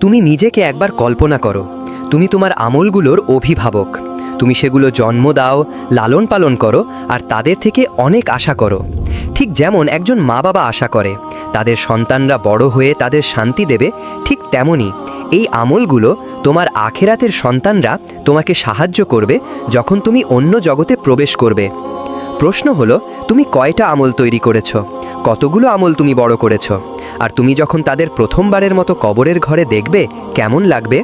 তুমি নিজেকে একবার কল্পনা করো। তুমি তোমার আমলগুলোর অভিভাবক। তুমি সেগুলো জন্ম দাও, লালন পালন করো আর তাদের থেকে অনেক আশা করো। ঠিক যেমন একজন মা বাবা আশা করে, তাদের সন্তানরা বড় হয়ে তাদের শান্তি দেবে, ঠিক তেমনই এই আমলগুলো তোমার আখেরাতের সন্তানরা তোমাকে সাহায্য করবে যখন তুমি অন্য জগতে প্রবেশ করবে। প্রশ্ন হলো, তুমি কয়টা আমল তৈরি করেছ? কতগুলো আমল তুমি বড় করেছ? আর তুমি যখন তাদের প্রথমবারের মতো কবরের ঘরে দেখবে কেমন লাগবে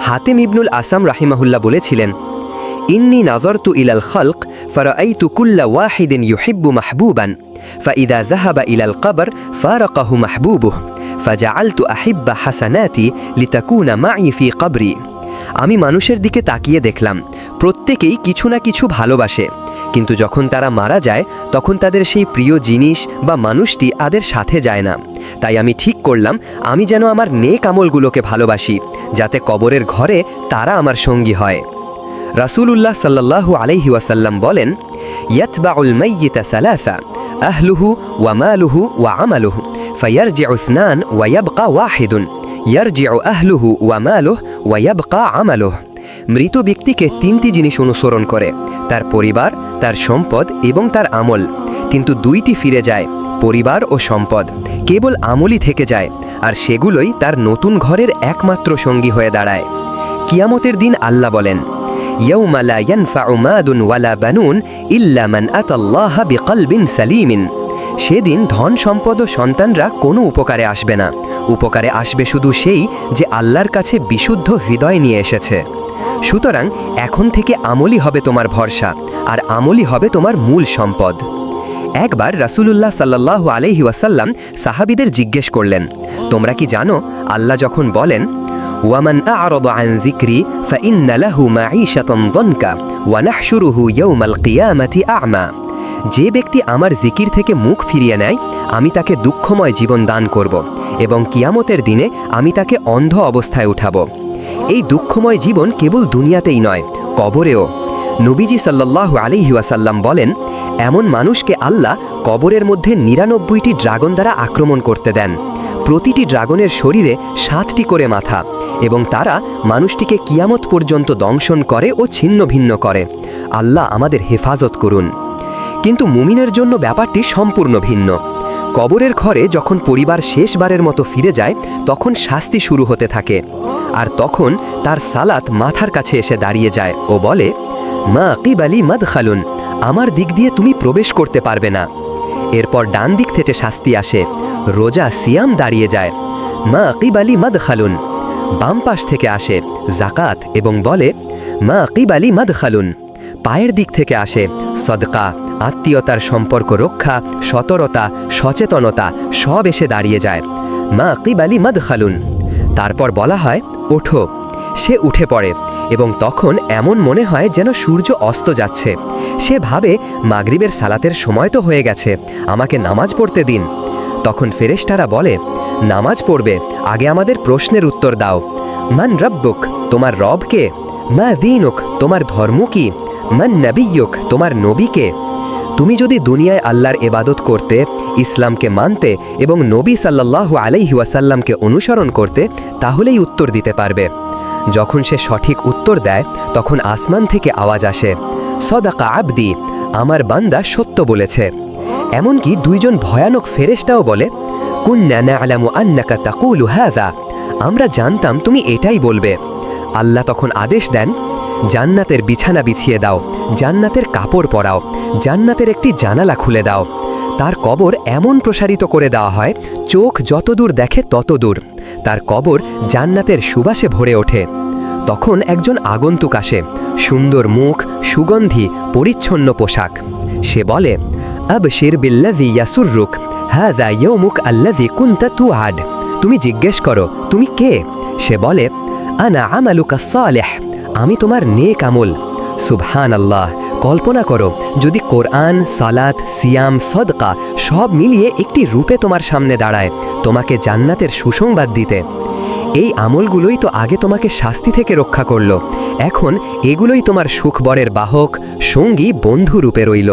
হাতেম ইবনুল আসাম রাহিমাহুল্লাহ বলেছিলেন ইন্নি নাজরতু ইলাল খলক ফরাইতু কুল্লা ওয়াহিদিন ইউহিব্বু মাহবুবান فإذا ذهب إلى القبر فارقه محبوبه فجعلت أحب حسناتي لتكون معي في قبري আমি মানুষের দিকে তাকিয়ে দেখলাম প্রত্যেকেই কিছু না কিছু ভালোবাসে কিন্তু যখন তারা মারা যায়, তখন তাদের সেই প্রিয় জিনিস বা মানুষটি তাদের সাথে যায় না। তাই আমি ঠিক করলাম, আমি যেন আমার নেক আমলগুলোকে ভালোবাসি, যাতে কবরের ঘরে তারা আমার সঙ্গী হয়। রাসূলুল্লাহ সাল্লাল্লাহু আলাইহি ওয়াসাল্লাম বলেন, ইয়াতবাউল মাইয়িতা সালাসা, আহলুহু ওয়া মালুহু ওয়া আমালুহু, ফায়ারজিউ ইসনান ওয়া ইয়াবকা ওয়াহিদুন, ইয়ারজিউ আহলুহু ওয়া মালুহু ওয়া ইয়াবকা আমালুহু। মৃত ব্যক্তিকে তিনটি জিনিস অনুসরণ করে তার পরিবার, তার সম্পদ এবং তার আমল। কিন্তু দুইটি ফিরে যায়, পরিবার ও সম্পদ। কেবল আমলই থেকে যায়, আর সেগুলোই তার নতুন ঘরের একমাত্র সঙ্গী হয়ে দাঁড়ায়। কিয়ামতের দিন আল্লাহ বলেন ইয়ৌমালা বানুন আতাল্লাহ সালিমিন। সেদিন ধন, সম্পদ ও সন্তানরা কোনো উপকারে আসবে না উপকারে আসবে শুধু সেই যে আল্লাহর কাছে বিশুদ্ধ হৃদয় নিয়ে এসেছে। সুতরাং এখন থেকে আমলই হবে তোমার ভরসা, আর আমলই হবে তোমার মূল সম্পদ। একবার রাসূলুল্লাহ সাল্লাহ আলহি ওয়াসাল্লাম সাহাবিদের জিজ্ঞেস করলেন, তোমরা কি জানো? আল্লাহ যখন বলেন আ'রাদ যানকা ওয়া যে ব্যক্তি আমার জিকির থেকে মুখ ফিরিয়ে নেয়, আমি তাকে দুঃখময় জীবন দান করব। এবং কিয়ামতের দিনে আমি তাকে অন্ধ অবস্থায় উঠাব। এই দুঃখময় জীবন কেবল দুনিয়াতেই নয়, কবরেও। নবীজি সাল্লাল্লাহু আলাইহি ওয়াসাল্লাম বলেন, এমন মানুষকে আল্লাহ কবরের মধ্যে নিরানব্বইটি ড্রাগন দ্বারা আক্রমণ করতে দেন। প্রতিটি ড্রাগনের শরীরে সাতটি করে মাথা এবং তারা মানুষটিকে কিয়ামত পর্যন্ত দংশন করে ও ছিন্ন ভিন্ন করে। আল্লাহ আমাদের হেফাজত করুন। কিন্তু মুমিনের জন্য ব্যাপারটি সম্পূর্ণ ভিন্ন। কবরের ঘরে যখন পরিবার শেষবারের মতো ফিরে যায়, তখন শাস্তি শুরু হতে থাকে। আর তখন তার সালাত মাথার কাছে এসে দাঁড়িয়ে যায় ও বলে, মা কিবালি মদ খালুন আমার দিক দিয়ে তুমি প্রবেশ করতে পারবে না। এরপর ডান দিক থেকে শাস্তি আসে, রোজা সিয়াম দাঁড়িয়ে যায়। মা কিবালি মদ খালুন বাম পাশ থেকে আসে, জাকাত এবং বলে, মা কিবালি মদ খালুন পায়ের দিক থেকে আসে, সদকা আত্মীয়তার সম্পর্ক রক্ষা, সতরতা, সচেতনতা সব এসে দাঁড়িয়ে যায়। মা কিবালি মদ খালুন তারপর বলা হয়, ওঠো। সে উঠে পড়ে এবং তখন এমন মনে হয় যেন সূর্য অস্ত যাচ্ছে। সে ভাবে, মাগরিবের সালাতের সময় তো হয়ে গেছে, আমাকে নামাজ পড়তে দিন। তখন ফেরেশতারা বলে, নামাজ পড়বে, আগে আমাদের প্রশ্নের উত্তর দাও। মান রব্বুক, তোমার রবকে মা দিনুক, তোমার ধর্ম কি? মান নবিয়ুক, তোমার নবীকে তুমি যদি দুনিয়ায় আল্লাহর এবাদত করতে, ইসলামকে মানতে এবং নবী আলাইহি ওয়াসাল্লামকে অনুসরণ করতে, তাহলেই উত্তর দিতে পারবে। যখন সে সঠিক উত্তর দেয়, তখন আসমান থেকে আওয়াজ আসে। সদাকা আবদি, আমার বান্দা সত্য বলেছে। এমনকি দুইজন ভয়ানক ফেরেশতাও বলে কুন কুন্না না'লামু আন্নাকা তাকুলু হাযা। আমরা জানতাম তুমি এটাই বলবে। আল্লাহ তখন আদেশ দেন জান্নাতের বিছানা বিছিয়ে দাও, জান্নাতের কাপড় পরাও, জান্নাতের একটি জানালা খুলে দাও। তার কবর এমন প্রসারিত করে দেওয়া হয়, চোখ যত দূর দেখে তত দূর তার কবর জান্নাতের সুবাসে ভরে ওঠে। তখন একজন আগন্তুক আসে, সুন্দর মুখ, সুগন্ধি, পরিচ্ছন্ন পোশাক। সে বলে আব শির বিল্লাদি ইয়াসুররুক হাদা ইয়ৌমুক আল্লাদি কুন্তা তু আড তুমি জিজ্ঞেস করো, তুমি কে? সে বলে, আনা আমালুকা সালেহ। আমি তোমার নেক আমল। সুবহান আল্লাহ কল্পনা করো, যদি কোরআন, সালাত, সিয়াম, সদকা সব মিলিয়ে একটি রূপে তোমার সামনে দাঁড়ায়, তোমাকে জান্নাতের সুসংবাদ দিতে। এই আমলগুলোই তো আগে তোমাকে শাস্তি থেকে রক্ষা করল। এখন এগুলোই তোমার সুখবরের বাহক, সঙ্গী, বন্ধু রূপে রইল।